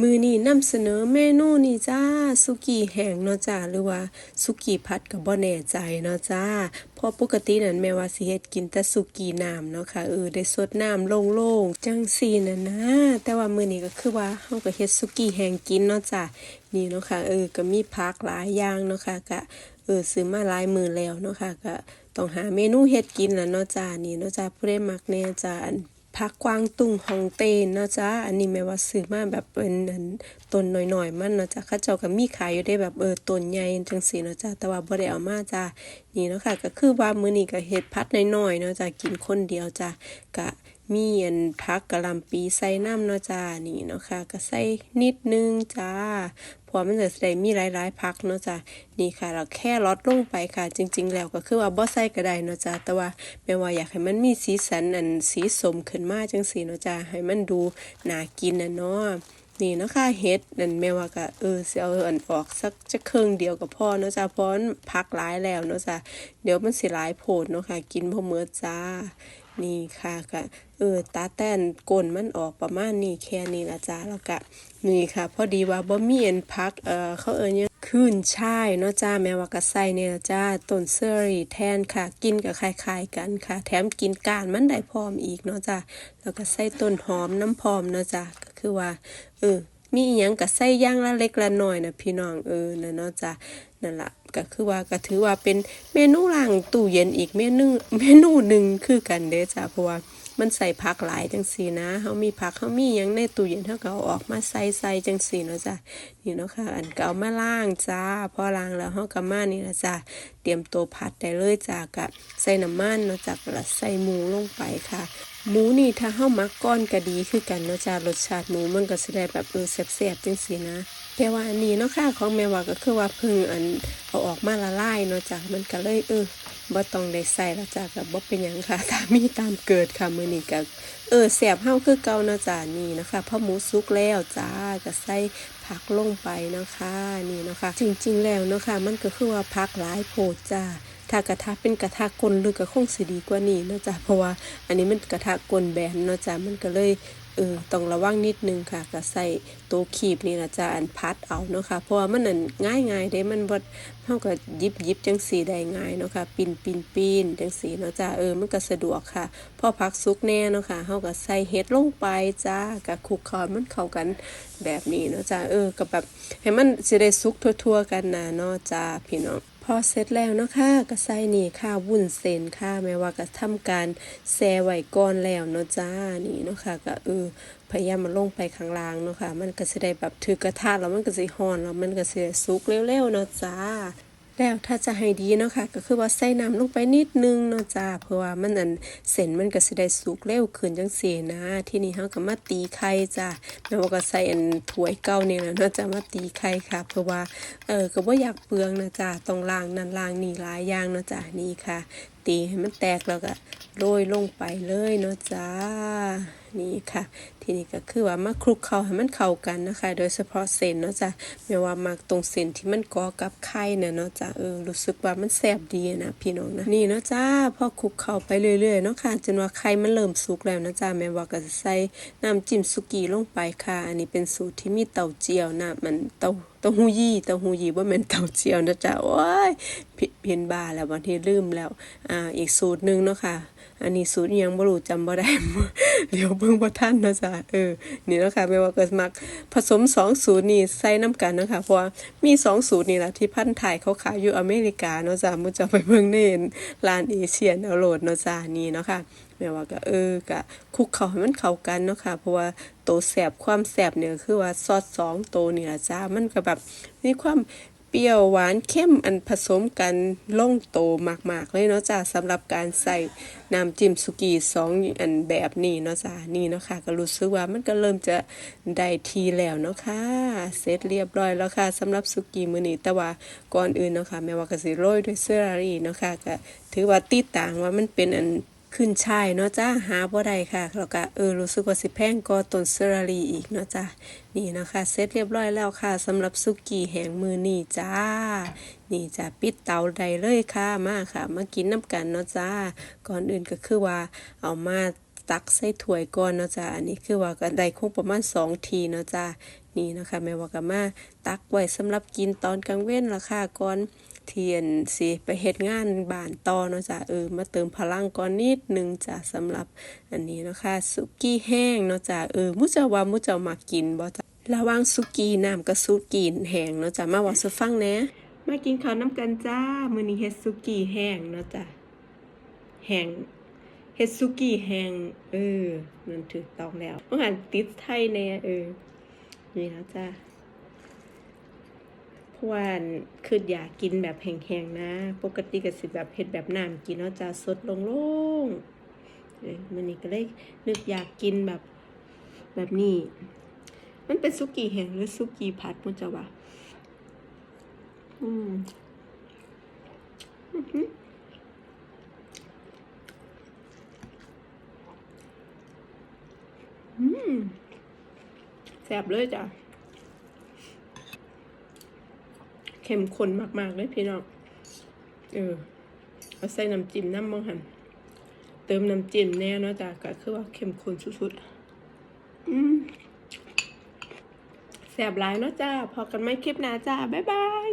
มือนี้นำเสนอเมนูนี่จ้าสุกี้แห้งเนาะจ้าหรือว่าสุกี้ผัดกับบ่แน่ใจเนาะจ้าเพราะปกตินั่นแม่ว่าสิเฮ็ดกินแต่สุกี้น้ำเนาะค่ะเออได้สดน้ำโล่งๆจังซี่น่ะนะ แต่ว่ามือนี้ก็คือว่าเฮาก็เฮ็ดสุกี้แห้งกินเนาะจ้านี่เนาะค่ะเออก็มีผักหลายอย่างเนาะค่ะก็เออซื้อมาหลายมือแล้วเนาะค่ะก็ต้องหาเมนูเฮ็ดกินล่ะเนาะจ้านี่เนาะจ้าผู้ใดมักแน่จ้าอัน ผักกวางตุ้งฮองเต้นเนาะจ้าอันนี้แม่ว่าซื้อมาแบบเป็นต้นหน่อยๆ มันเนาะจ้าข้าเจ้าก็มีขายอยู่ได้แบบเออต้นใหญ่จังสีเนาะจ้าแต่ว่าบ่ได้เอามาจ้านี่เนาะค่ะก็คือว่ามื้อนี้ก็เฮ็ดพัดหน่อยๆเนาะจ้ากินคนเดียวจ้าก็ มีอันผักกะลำปีใส่น้ำเนาะจ้านี่เนาะค่ะก็ใส่นิดนึงจ้าพราะมันจะได้มีหลายๆผักเนาะจ้านี่ค่ะ เราแค่ลดลงไปค่ะ จริง ๆ แล้วก็คือว่าบ่ใส่ก็ได้เนาะจ้าแต่ว่าแม่ว่าอยากให้มันมีสีสันอันสีสมขึ้นมาจังซี่เนาะจ้าให้มันดูน่ากินนะเนาะนี่เนาะคะเฮ็ดนั่นแม่ว่าก็เออสิเอาอันออกสักจะครึ่งเดียวก็พอเนาะจ้าเพราะมันพักหลายแล้วเนาะจ้าเดี๋ยวมันสิหลายโพดเนาะค่ะ กินบ่หมดจ้า นี่ค่ะก็เออตาแต้นก้นมันออกประมาณนี้แค่นี้ละจ้าแล้วก็นี่ค่ะ พอดีว่าบ่มีอันพักเออเขาเอิ้นหยังขึ้นช่ายเนาะจ้าแม่ว่าก็ใส่เนี่ยละจ้าต้นเซอรี่แทนค่ะ กินก็คล้ายๆกันค่ะ แถมกินกานมันได้พร้อมอีกเนาะจ้าแล้วก็ใส่ต้นหอมน้ำพร้อมเนาะจ้าก็คือว่า เออมีอีหยังก็ใส่ย่างละเล็กละน้อยนะพี่น้องเออนั่นเนาะจ้ะนั่นละ ก็คือว่าก็ถือว่าเป็นเมนูล้างตู้เย็นอีกเมนูเมนูหนึ่งคือกันเด้จ้ะเพราะว่า มันใส่ผักหลายจังซี่นะเฮามีผักเฮามีหยังในตู้เย็นเฮาก็เอาออกมาใส่ใส่จังซี่เนาะจ้ะนี่เนาะค่ะ อันก็เอามาล้างจ้าพอล้างแล้วเฮาก็มานี่ละจ้ะเตรียมตัวผัดได้เลยจ้ะก็ใส่น้ำมันเนาะจ้ะแล้วใส่หมูลงไปค่ะหมูนี่ถ้าเฮามักก้อนก็ดีคือกันเนาะจ้ารสชาติหมูมันก็สิได้แบบเออแซ่บๆจังซี่นะแต่ว่าอันนี้เนาะค่ะของแม่ว่าก็คือว่าพิ่งอันเอาออกมาละลายเนาะจ้ะมันก็เลยเออ บ่ต้องได้ใส่แล้วจ้ะก็บ่เป็นหยังค่ะตามมีตามเกิดค่ะมื้อนี้ก็เออแซ่บเฮาคือเก่าเนะจ้ะนี่นะคะพอหมูสุกแล้วจ้าก็ใส่ผักลงไปนะคะนี่นะคะ จริงๆแล้วนะคะ มันก็คือว่าผักหลายโพดจ้าถ้ากระทะเป็นกระทะกลลึกก็คงสิดีกว่านี้เนะจ้ะเพราะว่าอันนี้มันกระทะกลแบนเนาะจ้ะมันก็เลย ออต้องระวังนิดนึงค่ะก็ใส่ตัวขีบนี่นะจ้ะอันพัดเอาเนาะค่ะเพราะว่ามันนั่นง่ายง่ายๆเด้มันบ่เฮาก็หยิบยิบจังสีได้ง่ายเนาะค่ะปีนปีนปีนจังสีเนาะจ้ะเออมันก็สะดวกค่ะพอผักสุกแน่เนาะค่ะเฮาก็ใส่เห็ดลงไปจ้าก็คลุกคล้ามันเข้ากันแบบนี้เนาะจ้ะเออก็แบบให้มันสิได้สุกทั่วๆกันนะเนาะจ้าพี่น้อง อเสร็จแล้วเนาะค่ะก็ใส่นี่ค่ะวุ้นเส้นค่ะแม้ว่าก็ทำการแซ่ไว้ก่อนแล้วเนาะจ้านี่เนาะค่ะก็เออพยายามมาลงไปข้างล่างเนาะค่ะมันก็สิได้แบบถือกระทะแล้วมันก็สิห่อนแล้วมันก็สิได้สุกเร็วๆเนาะจ้า แล้วถ้าจะให้ดีเนาะค่ะก็คือว่าใส่น้ำลงไปนิดนึงเนาะจ้าเพราะว่ามันอันเส้นมันก็สิได้สุกเร็วขึ้นจังซี่นะ ที่นี่เฮาก็มาตีไข่จ้าแม่ว่าก็ใส่อันถ้วยเก่านี่แหละเนาะจ้ามาตีไข่ค่ะ เพราะว่าเออก็บ่อยากเปลืองนะจ้าต้องล้างนั่นล้างนี่หลายอย่างเนาะจ้านี่ค่ะตีให้มันแตกแล้วก็โรยลงไปเลยเนาะจ้า นี่ค่ะ ทีนี้ก็คือว่ามาคลุกเคล้าให้มันเข้ากันนะคะ โดยเฉพาะเส้นเนาะจ้ะไม่ว่ามักตรงเส้นที่มันก่อกับไข่เนี่ยเนาะจ้ะเออรู้สึกว่ามันแซ่บดีนะพี่น้องนะนี่เนาะจ้าพอคลุกเข้าไปเรื่อยๆเนาะค่ะจนว่าไข่มันเริ่มสุกแล้วนะจ้าแม่ว่าก็จะใส่น้ำจิ้มสุกี้ลงไปค่ะ อันนี้เป็นสูตรที่มีเต้าเจี้ยวนะมันเต้า เต้าหู้ยี่เต้าหู้ยี่ว่าเป็นเต้าเจี้ยวนะจ๊ะโอ้ยเพี้ยนบ้าแล้วบางทีลืมแล้วอ่าอีกสูตรหนึ่งเนาะค่ะอันนี้สูตรยังบ่รู้จำบ่ได้ เดี๋ยวเบิ่งบ่ทันเนาะจ้ะเออ นี่เนาะค่ะแม่ว่าก็มัก ผสมสองสูตรนี่ใส่น้ำกันเนาะค่ะเพราะว่ามีสองสูตรนี่แหละที่พันถ่ายเขาขายอยู่อเมริกาเนาะจ้ะมุจะไปเบิ่งในร้านเอเชียนเอาโหลดเนาะจ้ะนี่เนาะค่ะแม่ว่าก็เออก็คุกเข้าให้มันเข้ากันเนาะค่ะเพราะว่าโตแสบความแสบเนี่ยคือว่าซอสสองโตนี่ล่ะจ้ามันก็แบบมีความ เปรี้ยวหวานเข้มอันผสมกันล่งโตมากๆเลยเนาะจ้าสำหรับการใส่น้ำจิ้มสุกี้สองอันแบบนี้เนาะจ้านี่เนาะค่ะ ก็รู้สึกว่ามันก็เริ่มจะได้ทีแล้วเนาะค่ะเสร็จเรียบร้อยแล้วค่ะสำหรับสุกี้มื้อนี้แต่ว่าก่อนอื่นเนาะค่ะแม่ว่าก็สิโรยด้วยเซอรารีเนาะค่ะก็ถือว่าติดต่างว่ามันเป็นอัน ขึ้นช่ายเนาะจ้าหาบ่ได้ค่ะแล้วก็เออรู้สึกว่าสิแพงก็ต้นเซรารีอีกเนาะจ้านี่นะคะเสร็จเรียบร้อยแล้วค่ะสำหรับสุกี้แหงมือนี่จ้า นี่จ้าปิดเตาได้เลยค่ะมาค่ะ มากินน้ำกันเนาะจ้า ก่อนอื่นก็คือว่าเอามาตักใส่ถ้วยก่อนเนาะจ้าอันนี้คือว่าก็ได้คงประมาณ 2 ทีเนาะจ้านี่นะคะแม่ว่าก็มาตักไว้สำหรับกินตอนกลางเว้นละค่ะก่อน เทียนสิไปเฮ็ดงานบ้านต่อเนาะจ้ะเออมาเติมพลังก่อนนิดนึงจ้ะสำหรับอันนี้เนาะคะสุกี้แห้งเนาะจ้ะเออมุเจ้าว่ามุเจ้ามากินบ่จ้ะระว่างสุกี้น้ำกับสุกี้แห้งเนาะจ้ะมาว่าสู่ฟังแหน่มากินข้าวน้ำกันจ้ามื้อนี้เฮ็ดสุกี้แห้งเนาะจ้ะแห้งเฮ็ดซุกี้แห้งเออมันถูกต้องแล้วอาหารติดไทยแน่เออนี่นะจ้า เพราะว่าคืออยากกินแบบแห้งๆนะ ปกติก็สิแบบเฮ็ดแบบน้ำกินเนาะจ้าสดลงๆเออมื้อนี้ก็เลยนึกอยากกินแบบแบบนี้ มันเป็นซุกี้แห้งหรือซุกี้ผัดมั้งจ้าวะอืมอืมแซ่บเลยจ้ะ เข้มข้นมากๆเลยพี่น้อง เออเอาใส่น้ำจิ้มน้ำมังหันเติมน้ำจิ้มแน่เนาะจ้ะก็คือว่าเข้มข้นสุดๆ อืมแซ่บหลายเนาะจ้าพอกันไม่คลิปหน้าจ้า บ๊ายบาย